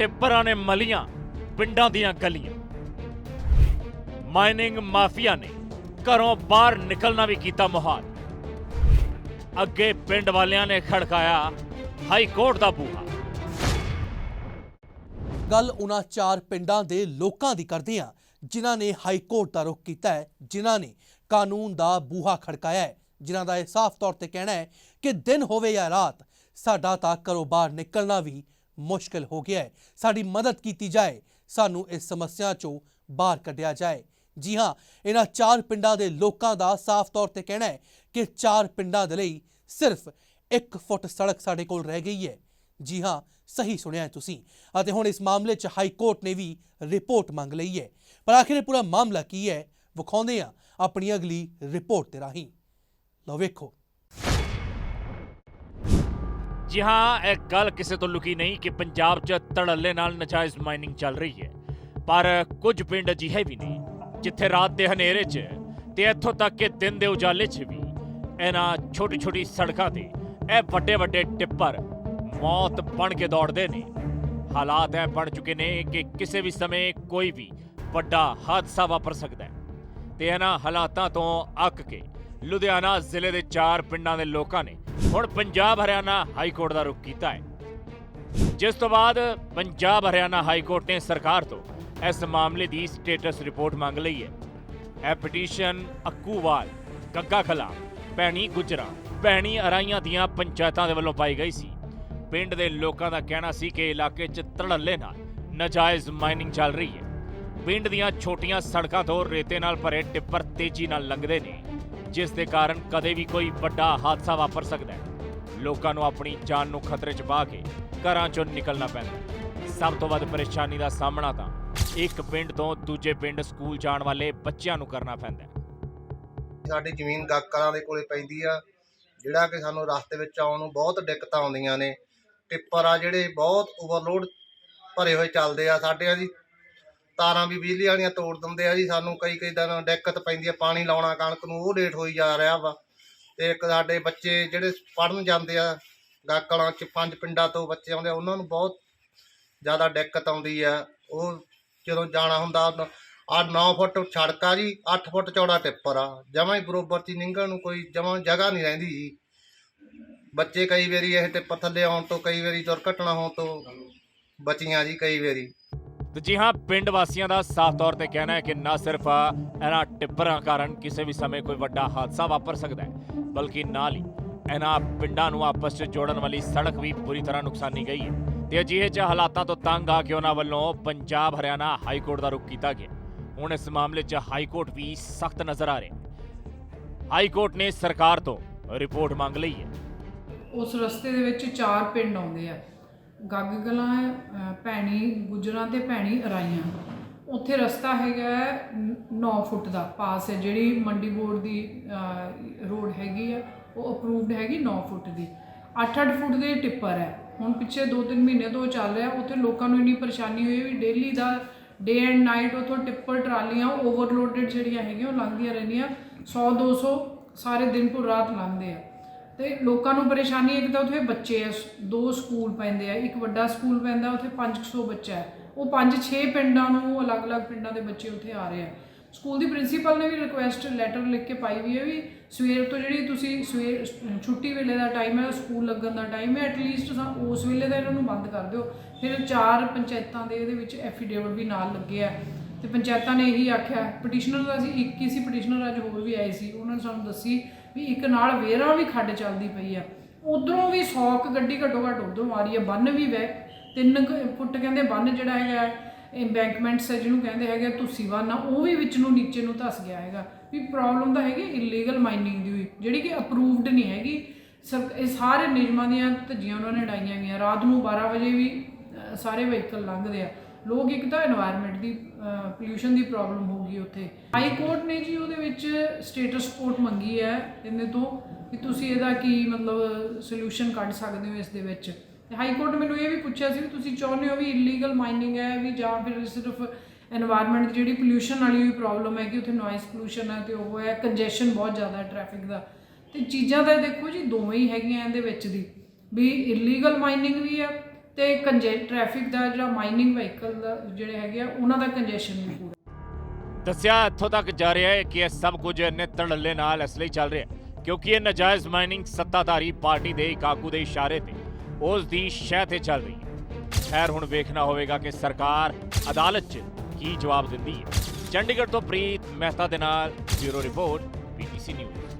ਟਿੱਪਰਾਂ ਨੇ ਮਲੀਆਂ ਪਿੰਡਾਂ ਦੀਆਂ ਗਲੀਆਂ। ਮਾਈਨਿੰਗ ਮਾਫੀਆ ਨੇ ਘਰੋਂ ਬਾਹਰ ਨਿਕਲਣਾ ਵੀ ਕੀਤਾ ਮੁਹਾਲ ਅੱਗੇ ਪਿੰਡ ਵਾਲਿਆਂ ਨੇ ਖੜਕਾਇਆ ਹਾਈ ਕੋਰਟ ਦਾ ਬੂਹਾ। ਗੱਲ ਉਹਨਾਂ ਚਾਰ ਪਿੰਡਾਂ ਦੇ ਲੋਕਾਂ ਦੀ ਕਰਦੇ ਹਾਂ, ਜਿਨ੍ਹਾਂ ਨੇ ਹਾਈ ਕੋਰਟ ਦਾ ਰੁਖ ਕੀਤਾ ਹੈ, ਜਿਨ੍ਹਾਂ ਨੇ ਕਾਨੂੰਨ ਦਾ ਬੂਹਾ ਖੜਕਾਇਆ ਹੈ, ਜਿਨ੍ਹਾਂ ਦਾ ਇਹ ਸਾਫ਼ ਤੌਰ ਤੇ ਕਹਿਣਾ ਹੈ ਕਿ ਦਿਨ ਹੋਵੇ ਜਾਂ ਰਾਤ, ਸਾਡਾ ਤਾਂ ਘਰੋਂ ਬਾਹਰ ਨਿਕਲਣਾ ਵੀ ਮੁਸ਼ਕਲ ਹੋ ਗਿਆ ਹੈ। ਸਾਡੀ ਮਦਦ ਕੀਤੀ ਜਾਏ, ਸਾਨੂੰ ਇਸ ਸਮੱਸਿਆ ਚੋਂ ਬਾਹਰ ਕੱਢਿਆ ਜਾਏ। ਜੀ ਹਾਂ, ਇਹਨਾਂ ਚਾਰ ਪਿੰਡਾਂ ਦੇ ਲੋਕਾਂ ਦਾ ਸਾਫ਼ ਤੌਰ ਤੇ ਕਹਿਣਾ ਹੈ ਕਿ ਚਾਰ ਪਿੰਡਾਂ ਦੇ ਲਈ ਸਿਰਫ 1 ਫੁੱਟ ਸੜਕ ਸਾਡੇ ਕੋਲ ਰਹਿ ਗਈ ਹੈ। ਜੀ ਹਾਂ, ਸਹੀ ਸੁਣਿਆ ਤੁਸੀਂ। ਅਤੇ ਹੁਣ ਇਸ ਮਾਮਲੇ 'ਚ ਹਾਈ ਕੋਰਟ ਨੇ ਵੀ ਰਿਪੋਰਟ ਮੰਗ ਲਈ ਹੈ। ਪਰ ਆਖਿਰ ਇਹ ਪੂਰਾ ਮਾਮਲਾ ਕੀ ਹੈ? ਵਿਖਾਉਂਦੇ ਆ ਆਪਣੀ ਅਗਲੀ ਰਿਪੋਰਟ ਤੇ ਰਾਹੀਂ। ਲਓ ਵੇਖੋ। ਜੀ ਹਾਂ, ਇਹ ਗੱਲ ਕਿਸੇ ਤੋਂ ਲੁਕੀ ਨਹੀਂ ਕਿ ਪੰਜਾਬ 'ਚ ਧੜੱਲੇ ਨਾਲ ਨਜਾਇਜ਼ ਮਾਈਨਿੰਗ ਚੱਲ ਰਹੀ ਹੈ। ਪਰ ਕੁਝ ਪਿੰਡ ਅਜਿਹੇ ਵੀ ਨੇ ਜਿੱਥੇ ਰਾਤ ਦੇ ਹਨੇਰੇ 'ਚ ਤੇ ਇੱਥੋਂ ਤੱਕ ਕਿ ਦਿਨ ਦੇ ਉਜਾਲੇ 'ਚ ਵੀ ਇਹਨਾਂ ਛੋਟੀ ਛੋਟੀ ਸੜਕਾਂ ਤੇ ਇਹ ਵੱਡੇ ਵੱਡੇ ਟਿੱਪਰ ਮੌਤ ਬਣ ਕੇ ਦੌੜਦੇ ਨੇ। ਹਾਲਾਤ ਐ ਬਣ ਚੁੱਕੇ ਨੇ ਕਿ ਕਿਸੇ ਵੀ ਸਮੇਂ ਕੋਈ ਵੀ ਵੱਡਾ ਹਾਦਸਾ ਵਾਪਰ ਸਕਦਾ ਹੈ। ਤੇ ਇਹਨਾਂ ਹਾਲਾਤਾਂ ਤੋਂ ਅੱਕ ਕੇ ਲੁਧਿਆਣਾ ਜ਼ਿਲ੍ਹੇ ਦੇ ਚਾਰ ਪਿੰਡਾਂ ਦੇ ਲੋਕਾਂ ਨੇ ਹੁਣ ਪੰਜਾਬ ਹਰਿਆਣਾ ਹਾਈ ਕੋਰਟ ਦਾ ਰੁਖ ਕੀਤਾ ਹੈ। ਜਿਸ ਤੋਂ ਬਾਅਦ ਪੰਜਾਬ ਹਰਿਆਣਾ ਹਾਈ ਕੋਰਟ ਨੇ ਸਰਕਾਰ ਤੋਂ ਇਸ ਮਾਮਲੇ ਦੀ ਸਟੇਟਸ ਰਿਪੋਰਟ ਮੰਗ ਲਈ ਹੈ। ਇਹ ਪਟੀਸ਼ਨ ਅਕੂਵਾਲ ਗੱਗਾ ਖਲਾ ਭੈਣੀ ਗੁਜਰਾ, ਭੈਣੀ ਅਰਾਈਆਂ ਦੀਆਂ ਪੰਚਾਇਤਾਂ ਦੇ ਵੱਲੋਂ ਪਾਈ ਗਈ ਸੀ। ਪਿੰਡ ਦੇ ਲੋਕਾਂ ਦਾ ਕਹਿਣਾ ਸੀ ਕਿ ਇਲਾਕੇ 'ਚ ਧੜੱਲੇ ਨਾਲ ਨਾਜਾਇਜ਼ ਮਾਈਨਿੰਗ ਚੱਲ ਰਹੀ ਹੈ। ਪਿੰਡ ਦੀਆਂ ਛੋਟੀਆਂ ਸੜਕਾਂ ਤੋਂ ਰੇਤੇ ਨਾਲ ਭਰੇ ਟਿੱਪਰ ਤੇਜ਼ੀ ਨਾਲ ਲੰਘਦੇ ਨੇ। ਜਿਸ ਦੇ ਕਾਰਨ ਕਦੇ ਵੀ ਕੋਈ ਵੱਡਾ ਹਾਦਸਾ ਵਾਪਰ ਸਕਦਾ ਹੈ। ਲੋਕਾਂ ਨੂੰ ਆਪਣੀ ਜਾਨ ਨੂੰ ਖਤਰੇ 'ਚ ਪਾ ਕੇ ਘਰਾਂ 'ਚੋਂ ਨਿਕਲਣਾ ਪੈਂਦਾ ਹੈ। ਸਭ ਤੋਂ ਵੱਧ ਪਰੇਸ਼ਾਨੀ ਦਾ ਸਾਹਮਣਾ ਤਾਂ ਇੱਕ ਪਿੰਡ ਤੋਂ ਦੂਜੇ ਪਿੰਡ ਸਕੂਲ ਜਾਣ ਵਾਲੇ ਬੱਚਿਆਂ ਨੂੰ ਕਰਨਾ ਪੈਂਦਾ ਹੈ। ਸਾਡੀ ਜ਼ਮੀਨ ਗਾਕਰਾਂ ਦੇ ਕੋਲੇ ਪੈਂਦੀ ਆ। ਜਿਹੜਾ ਕਿ ਸਾਨੂੰ ਰਸਤੇ ਵਿੱਚ ਆਉਣ ਨੂੰ ਬਹੁਤ ਦਿੱਕਤਾਂ ਆਉਂਦੀਆਂ ਨੇ। ਟਿੱਪਰ ਆ ਜਿਹੜੇ ਬਹੁਤ ਓਵਰਲੋਡ ਭਰੇ ਹੋਏ ਚੱਲਦੇ ਆ। ਸਾਡੇ ਜੀ ਤਾਰਾਂ ਵੀ ਬਿਜਲੀ ਵਾਲੀਆਂ ਤੋੜ ਦਿੰਦੇ ਆ ਜੀ, ਸਾਨੂੰ ਕਈ ਕਈ ਦਿਨ ਦਿੱਕਤ ਪੈਂਦੀ ਆ, ਪਾਣੀ ਲਾਉਣਾ ਕਣਕ ਨੂੰ, ਉਹ ਲੇਟ ਹੋਈ ਜਾ ਰਿਹਾ ਵਾ। ਤੇ ਇੱਕ ਸਾਡੇ ਬੱਚੇ ਜਿਹੜੇ ਪੜਨ ਜਾਂਦੇ ਆ, ਗਾਕਲਾਂ ਚ, ਪੰਜ ਪਿੰਡਾਂ ਤੋਂ ਬੱਚੇ ਆਉਂਦੇ ਆ, ਉਹਨਾਂ ਨੂੰ ਬਹੁਤ ਜ਼ਿਆਦਾ ਦਿੱਕਤ ਆਉਂਦੀ ਆ। ਉਹ ਜਦੋਂ ਜਾਣਾ ਹੁੰਦਾ, ਆ 9 ਫੁੱਟ ਸੜਕ ਆ ਜੀ 8 ਫੁੱਟ ਚੌੜਾ ਟਿੱਪਰ ਆ, ਜਮਾਂ ਹੀ ਬਰੋਬਰ ਚ ਨਿੰਗਣ ਨੂੰ ਕੋਈ ਜਮਾਂ ਜਗ੍ਹਾ ਨਹੀਂ ਰਹਿੰਦੀ ਜੀ। ਬੱਚੇ ਕਈ ਵਾਰੀ ਇਹ ਟਿੱਪਰ ਥੱਲੇ ਆਉਣ ਤੋਂ, ਕਈ ਵਾਰੀ ਦੁਰਘਟਨਾ ਹੋਣ ਤੋਂ ਬਚੀਆਂ ਜੀ ਕਈ ਵਾਰੀ। ਤੇ ਜੀ ਹਾਂ, ਪਿੰਡ ਵਾਸੀਆਂ ਦਾ ਸਾਫ਼ ਤੌਰ ਤੇ ਕਹਿਣਾ ਹੈ ਕਿ ਨਾ ਸਿਰਫ ਇਹਨਾਂ ਟਿੱਪਰਾਂ ਕਾਰਨ ਕਿਸੇ ਵੀ ਸਮੇਂ ਕੋਈ ਵੱਡਾ ਹਾਦਸਾ ਵਾਪਰ ਸਕਦਾ ਹੈ, ਬਲਕਿ ਨਾਲ ਹੀ ਇਹਨਾਂ ਪਿੰਡਾਂ ਨੂੰ ਆਪਸ 'ਚ ਜੋੜਨ ਵਾਲੀ ਸੜਕ ਵੀ ਬੁਰੀ ਤਰ੍ਹਾਂ ਨੁਕਸਾਨੀ ਗਈ ਹੈ। ਤੇ ਅਜਿਹੇ 'ਚ ਹਾਲਾਤਾਂ ਤੋਂ ਤੰਗ ਆ ਕੇ ਉਹਨਾਂ ਵੱਲੋਂ ਪੰਜਾਬ, ਹਰਿਆਣਾ ਹਾਈ ਕੋਰਟ ਦਾ ਰੁਖ ਕੀਤਾ ਗਿਆ। ਹੁਣ ਇਸ ਮਾਮਲੇ 'ਚ ਹਾਈ ਕੋਰਟ ਵੀ ਸਖਤ ਨਜ਼ਰ ਆ ਰਿਹਾ ਹਾਈ ਕੋਰਟ ਨੇ ਸਰਕਾਰ ਤੋਂ ਰਿਪੋਰਟ ਮੰਗ ਲਈ ਹੈ। ਉਸ ਰਸਤੇ ਦੇ ਵਿੱਚ ਚਾਰ ਪਿੰਡ ਆਉਂਦੇ ਆ। ਗੱਗ ਗਲਾਂ ਭੈਣੀ ਗੁਜਰਾਂ ਤੇ ਭੈਣੀ ਅਰਾਈਆਂ। ਉੱਥੇ ਰਸਤਾ ਹੈਗਾ 9 ਫੁੱਟ ਦਾ। ਪਾਸ ਹੈ ਜਿਹੜੀ ਮੰਡੀ ਬੋਰਡ ਦੀ ਰੋਡ ਹੈਗੀ ਆ, ਉਹ ਅਪਰੂਵਡ ਹੈਗੀ 9 ਫੁੱਟ ਦੀ। 8-8 ਫੁੱਟ ਦੇ ਟਿੱਪਰ ਹੈ। ਹੁਣ ਪਿੱਛੇ 2-3 ਮਹੀਨੇ ਤੋਂ ਉਹ ਚੱਲ ਰਿਹਾ। ਉੱਥੇ ਲੋਕਾਂ ਨੂੰ ਇੰਨੀ ਪਰੇਸ਼ਾਨੀ ਹੋਈ ਵੀ ਡੇਲੀ ਦਾ ਡੇ ਐਂਡ ਨਾਈਟ ਉਥੋਂ ਟਿੱਪਰ, ਟਰਾਲੀਆਂ ਓਵਰਲੋਡਡ ਜਿਹੜੀਆਂ ਹੈਗੀਆਂ, ਉਹ ਲੰਘਦੀਆਂ ਰਹਿੰਦੀਆਂ। 100-200 ਸਾਰੇ ਦਿਨ ਪੂਰ ਰਾਤ ਲੰਘਦੇ ਆ। ਤੇ ਲੋਕਾਂ ਨੂੰ ਪਰੇਸ਼ਾਨੀ ਇੱਕ ਤਾਂ ਉੱਥੇ ਬੱਚੇ ਆ ਦੋ ਸਕੂਲ ਪੈਂਦੇ ਆ, ਇੱਕ ਵੱਡਾ ਸਕੂਲ ਪੈਂਦਾ, ਉੱਥੇ 500 ਬੱਚਾ ਹੈ। ਉਹ 5-6 ਪਿੰਡਾਂ ਨੂੰ ਅਲੱਗ-ਅਲੱਗ ਪਿੰਡਾਂ ਦੇ ਬੱਚੇ ਉੱਥੇ ਆ ਰਹੇ ਆ। ਸਕੂਲ ਦੀ ਪ੍ਰਿੰਸੀਪਲ ਨੇ ਵੀ ਰਿਕੁਐਸਟ ਲੈਟਰ ਲਿਖ ਕੇ ਪਾਈ ਵੀ ਹੈ ਵੀ ਸਵੇਰ ਤੋਂ ਜਿਹੜੀ ਤੁਸੀਂ ਸਵੇਰ ਛੁੱਟੀ ਵੇਲੇ ਦਾ ਟਾਈਮ ਹੈ, ਸਕੂਲ ਲੱਗਣ ਦਾ ਟਾਈਮ ਹੈ ਐਟਲੀਸਟ ਉਸ ਵੇਲੇ ਦਾ ਇਹਨਾਂ ਨੂੰ ਬੰਦ ਕਰ ਦਿਓ। ਫਿਰ ਚਾਰ ਪੰਚਾਇਤਾਂ ਦੇ ਇਹਦੇ ਵਿੱਚ ਐਫੀਡੇਵਿਟ ਵੀ ਨਾਲ ਲੱਗੇ ਆ। ਤੇ ਪੰਚਾਇਤਾਂ ਨੇ ਇਹੀ ਆਖਿਆ ਪਟੀਸ਼ਨਰ ਦਾ ਅਸੀਂ ਇੱਕ ਹੀ ਸੀ ਪਟੀਸ਼ਨਰ ਅੱਜ ਹੋਰ ਵੀ ਆਏ ਸੀ, ਉਹਨਾਂ ਨੇ ਸਾਨੂੰ ਦੱਸੀ ਵੀ ਇੱਕ ਨਾਲ ਵੇਰਾਂ ਵੀ ਖੱਡ ਚੱਲਦੀ ਪਈ ਆ। ਉਧਰੋਂ ਵੀ 100 ਕੁ ਗੱਡੀ ਘੱਟੋ ਘੱਟ ਉਧਰੋਂ ਆ ਰਹੀ ਹੈ ਬੰਨ ਵੀ ਵੈ ਤਿੰਨ ਕੁ ਫੁੱਟ ਕਹਿੰਦੇ ਬੰਨ ਜਿਹੜਾ ਹੈਗਾ ਐਮਬੈਂਕਮੈਂਟਸ ਹੈ ਜਿਹਨੂੰ ਕਹਿੰਦੇ ਹੈਗੇ ਤੁਸੀਂ ਬੰਨ ਆ, ਉਹ ਵੀ ਵਿੱਚ ਨੂੰ ਨੀਚੇ ਨੂੰ ਧਸ ਗਿਆ ਹੈਗਾ। ਵੀ ਪ੍ਰੋਬਲਮ ਤਾਂ ਹੈਗੀ ਇਲੀਗਲ ਮਾਈਨਿੰਗ ਦੀ ਹੋਈ, ਜਿਹੜੀ ਕਿ ਅਪਰੂਵਡ ਨਹੀਂ ਹੈਗੀ। ਸਰ, ਇਹ ਸਾਰੇ ਨਿਯਮਾਂ ਦੀਆਂ ਧੱਜੀਆਂ ਉਹਨਾਂ ਨੇ ਡਾਈਆਂ ਗਈਆਂ। ਰਾਤ ਨੂੰ 12 ਵਜੇ ਵੀ ਸਾਰੇ ਵਹੀਕਲ ਲੰਘਦੇ ਆ। ਲੋਕ ਇੱਕ ਤਾਂ এনवायरमेंट ਦੀ ਪੋਲੂਸ਼ਨ ਦੀ ਪ੍ਰੋਬਲਮ ਹੋਊਗੀ ਉੱਥੇ। ਹਾਈ ਕੋਰਟ ਨੇ ਜੀ ਉਹਦੇ ਵਿੱਚ ਸਟੇਟਸ ਰਿਪੋਰਟ ਮੰਗੀ ਹੈ ਇਹਨੇ ਤੋਂ ਕਿ ਤੁਸੀਂ ਇਹਦਾ ਕੀ ਮਤਲਬ ਸੋਲੂਸ਼ਨ ਕੱਢ ਸਕਦੇ ਹੋ ਇਸ ਦੇ ਵਿੱਚ। ਤੇ ਹਾਈ ਕੋਰਟ ਮੈਨੂੰ ਇਹ ਵੀ ਪੁੱਛਿਆ ਸੀ ਵੀ ਤੁਸੀਂ ਚਾਹੁੰਦੇ ਹੋ ਵੀ ਇਲੀਗਲ ਮਾਈਨਿੰਗ ਹੈ ਵੀ ਜਾਂ ਫਿਰ ਸਿਰਫ এনवायरमेंट ਦੀ ਜਿਹੜੀ ਪੋਲੂਸ਼ਨ ਵਾਲੀ ਵੀ ਪ੍ਰੋਬਲਮ ਹੈ ਕਿ ਉੱਥੇ ਨੋਇਸ ਪੋਲੂਸ਼ਨ ਹੈ ਤੇ ਉਹ ਹੈ ਕੰਜੈਸ਼ਨ ਬਹੁਤ ਜ਼ਿਆਦਾ ਹੈ ਟ੍ਰੈਫਿਕ ਦਾ। ਤੇ ਚੀਜ਼ਾਂ ਤਾਂ ਦੇਖੋ ਜੀ ਦੋਵੇਂ ਹੀ ਹੈਗੀਆਂ ਇਹਦੇ ਵਿੱਚ ਦੀ। ਵੀ ਇਲੀਗਲ ਮਾਈਨਿੰਗ ਵੀ ਹੈ ਤੇ ਕੰਜੇ ਟ੍ਰੈਫਿਕ ਦਾ ਜਿਹੜਾ ਮਾਈਨਿੰਗ ਵਹੀਕਲ ਦਾ ਜਿਹੜੇ ਹੈਗੇ ਆ, ਉਹਨਾਂ ਦਾ ਕੰਜੈਸ਼ਨ ਵੀ ਪੂਰਾ। ਦੱਸਿਆ ਇੱਥੋਂ ਤੱਕ ਜਾ ਰਿਹਾ ਹੈ ਕਿ ਇਹ ਸਭ ਕੁਝ ਇੰਨੇ ਧੜੱਲੇ ਨਾਲ ਇਸ ਲਈ ਚੱਲ ਰਿਹਾ ਹੈ, ਕਿਉਂਕਿ ਇਹ ਨਜਾਇਜ਼ ਮਾਈਨਿੰਗ ਸੱਤਾਧਾਰੀ ਪਾਰਟੀ ਦੇ ਇੱਕ ਆਗੂ ਦੇ ਇਸ਼ਾਰੇ ਤੇ ਉਸ ਦੀ ਸ਼ਹਿ ਤੇ ਚੱਲ ਰਹੀ ਹੈ। ਖੈਰ, ਹੁਣ ਵੇਖਣਾ ਹੋਵੇਗਾ ਕਿ ਸਰਕਾਰ ਅਦਾਲਤ 'ਚ ਕੀ ਜਵਾਬ ਦਿੰਦੀ ਹੈ। ਚੰਡੀਗੜ੍ਹ ਤੋਂ ਪ੍ਰੀਤ ਮਹਿਤਾ ਦੇ ਨਾਲ ਬਿਊਰੋ ਰਿਪੋਰਟ ਪੀਟੀਸੀ ਨਿਊਜ਼